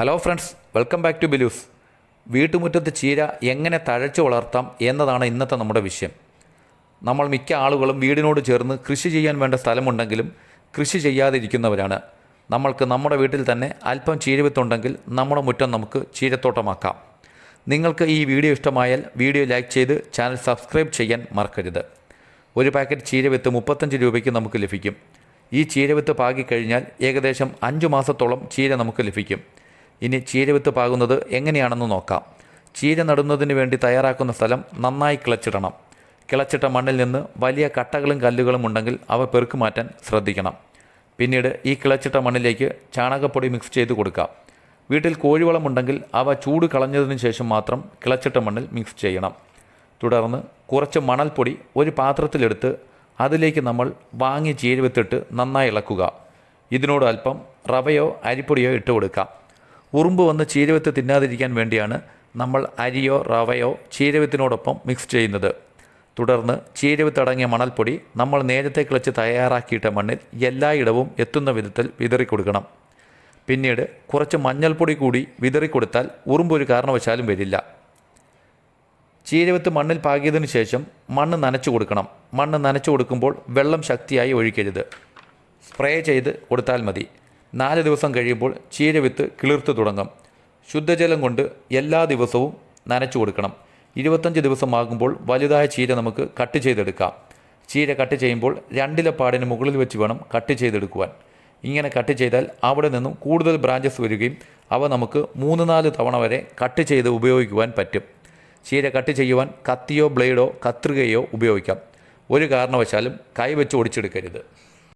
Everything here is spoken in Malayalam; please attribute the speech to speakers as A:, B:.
A: Hello friends welcome back to Bilus വീട്ടുമുറ്റത്ത് ചീര എങ്ങനെ തഴച്ചു വളർത്താം എന്നതാണ് ഇന്നത്തെ നമ്മുടെ വിഷയം. നമ്മൾ മിക്ക ആളുകളും വീടിനോട് ചേർന്ന് കൃഷി ചെയ്യാൻ വേണ്ട സ്ഥലമുണ്ടെങ്കിലും കൃഷി ചെയ്യാതിരിക്കുന്നവരാണ്. നമ്മൾക്ക് നമ്മുടെ വീട്ടിൽ തന്നെ അല്പം ചീരവിത്തുണ്ടെങ്കിൽ നമ്മുടെ മുറ്റം നമുക്ക് ചീരത്തോട്ടമാക്കാം. നിങ്ങൾക്ക് ഈ വീഡിയോ ഇഷ്ടമായാൽ വീഡിയോ ലൈക്ക് ചെയ്ത് ചാനൽ സബ്സ്ക്രൈബ് ചെയ്യാൻ മറക്കരുത്. ഒരു പാക്കറ്റ് ചീരവിത്ത് മുപ്പത്തഞ്ച് രൂപയ്ക്ക് നമുക്ക് ലഭിക്കും. ഈ ചീരവിത്ത് പാകിക്കഴിഞ്ഞാൽ ഏകദേശം അഞ്ച് മാസത്തോളം ചീര നമുക്ക് ലഭിക്കും. ഇനി ചീരവിത്ത് പാകുന്നത് എങ്ങനെയാണെന്ന് നോക്കാം. ചീര നടുന്നതിന് വേണ്ടി തയ്യാറാക്കുന്ന സ്ഥലം നന്നായി കിളച്ചിടണം. കിളച്ചിട്ട മണ്ണിൽ നിന്ന് വലിയ കട്ടകളും കല്ലുകളും ഉണ്ടെങ്കിൽ അവ പെറുക്കുമാറ്റാൻ ശ്രദ്ധിക്കണം. പിന്നീട് ഈ കിളച്ചിട്ട മണ്ണിലേക്ക് ചാണകപ്പൊടി മിക്സ് ചെയ്ത് കൊടുക്കാം. വീട്ടിൽ കോഴിവളം ഉണ്ടെങ്കിൽ അവ ചൂട് കളഞ്ഞതിന് ശേഷം മാത്രം കിളച്ചിട്ട മണ്ണിൽ മിക്സ് ചെയ്യണം. തുടർന്ന് കുറച്ച് മണൽപ്പൊടി ഒരു പാത്രത്തിലെടുത്ത് അതിലേക്ക് നമ്മൾ വാങ്ങി ചീരവിത്തിട്ട് നന്നായി ഇളക്കുക. ഇതിനോട് അല്പം റവയോ അരിപ്പൊടിയോ ഇട്ട് കൊടുക്കാം. ഉറുമ്പ് വന്ന് ചീരവത്ത് തിന്നാതിരിക്കാൻ വേണ്ടിയാണ് നമ്മൾ അരിയോ റവയോ ചീരവത്തിനോടൊപ്പം മിക്സ് ചെയ്യുന്നത്. തുടർന്ന് ചീരവിത്ത് അടങ്ങിയ മണൽപ്പൊടി നമ്മൾ നേരത്തെ കിളച്ച് തയ്യാറാക്കിയിട്ട മണ്ണിൽ എല്ലായിടവും എത്തുന്ന വിധത്തിൽ വിതറിക്കൊടുക്കണം പിന്നീട് കുറച്ച് മഞ്ഞൾപ്പൊടി കൂടി വിതറിക്കൊടുത്താൽ ഉറുമ്പ് ഒരു കാരണവശാലും വരില്ല. ചീരവിത്ത് മണ്ണിൽ പാകിയതിനു ശേഷം മണ്ണ് നനച്ചു കൊടുക്കണം. മണ്ണ് നനച്ചു കൊടുക്കുമ്പോൾ വെള്ളം ശക്തിയായി ഒഴിക്കരുത്. സ്പ്രേ ചെയ്ത് കൊടുത്താൽ മതി. നാല് ദിവസം കഴിയുമ്പോൾ ചീരവിത്ത് കിളിർത്ത് തുടങ്ങും. ശുദ്ധജലം കൊണ്ട് എല്ലാ ദിവസവും നനച്ചു കൊടുക്കണം. ഇരുപത്തഞ്ച് ദിവസമാകുമ്പോൾ വലുതായ ചീര നമുക്ക് കട്ട് ചെയ്തെടുക്കാം. ചീര കട്ട് ചെയ്യുമ്പോൾ രണ്ടിലെ പാടിന് മുകളിൽ വെച്ച് വേണം കട്ട് ചെയ്തെടുക്കുവാൻ. ഇങ്ങനെ കട്ട് ചെയ്താൽ അവിടെ നിന്നും കൂടുതൽ ബ്രാഞ്ചസ് വരികയും അവ നമുക്ക് മൂന്ന് നാല് തവണ വരെ കട്ട് ചെയ്ത് ഉപയോഗിക്കുവാൻ പറ്റും. ചീര കട്ട് ചെയ്യുവാൻ കത്തിയോ ബ്ലേഡോ കത്രികയോ ഉപയോഗിക്കാം. ഒരു കാരണവശാലും കൈ വെച്ച് ഒടിച്ചെടുക്കരുത്.